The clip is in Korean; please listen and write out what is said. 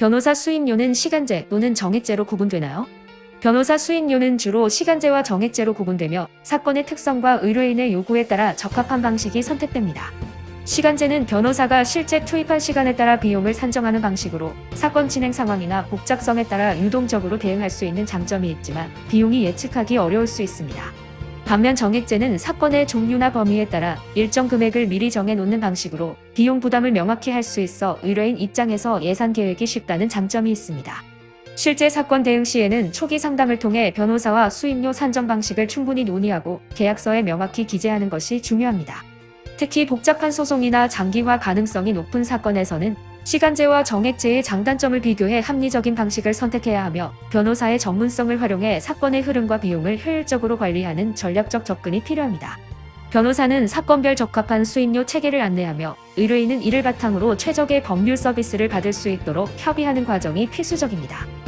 변호사 수임료는 시간제 또는 정액제로 구분되나요? 변호사 수임료는 주로 시간제와 정액제로 구분되며 사건의 특성과 의뢰인의 요구에 따라 적합한 방식이 선택됩니다. 시간제는 변호사가 실제 투입한 시간에 따라 비용을 산정하는 방식으로 사건 진행 상황이나 복잡성에 따라 유동적으로 대응할 수 있는 장점이 있지만 비용이 예측하기 어려울 수 있습니다. 반면 정액제는 사건의 종류나 범위에 따라 일정 금액을 미리 정해놓는 방식으로 비용 부담을 명확히 할 수 있어 의뢰인 입장에서 예산 계획이 쉽다는 장점이 있습니다. 실제 사건 대응 시에는 초기 상담을 통해 변호사와 수임료 산정 방식을 충분히 논의하고 계약서에 명확히 기재하는 것이 중요합니다. 특히 복잡한 소송이나 장기화 가능성이 높은 사건에서는 시간제와 정액제의 장단점을 비교해 합리적인 방식을 선택해야 하며 변호사의 전문성을 활용해 사건의 흐름과 비용을 효율적으로 관리하는 전략적 접근이 필요합니다. 변호사는 사건별 적합한 수임료 체계를 안내하며 의뢰인은 이를 바탕으로 최적의 법률 서비스를 받을 수 있도록 협의하는 과정이 필수적입니다.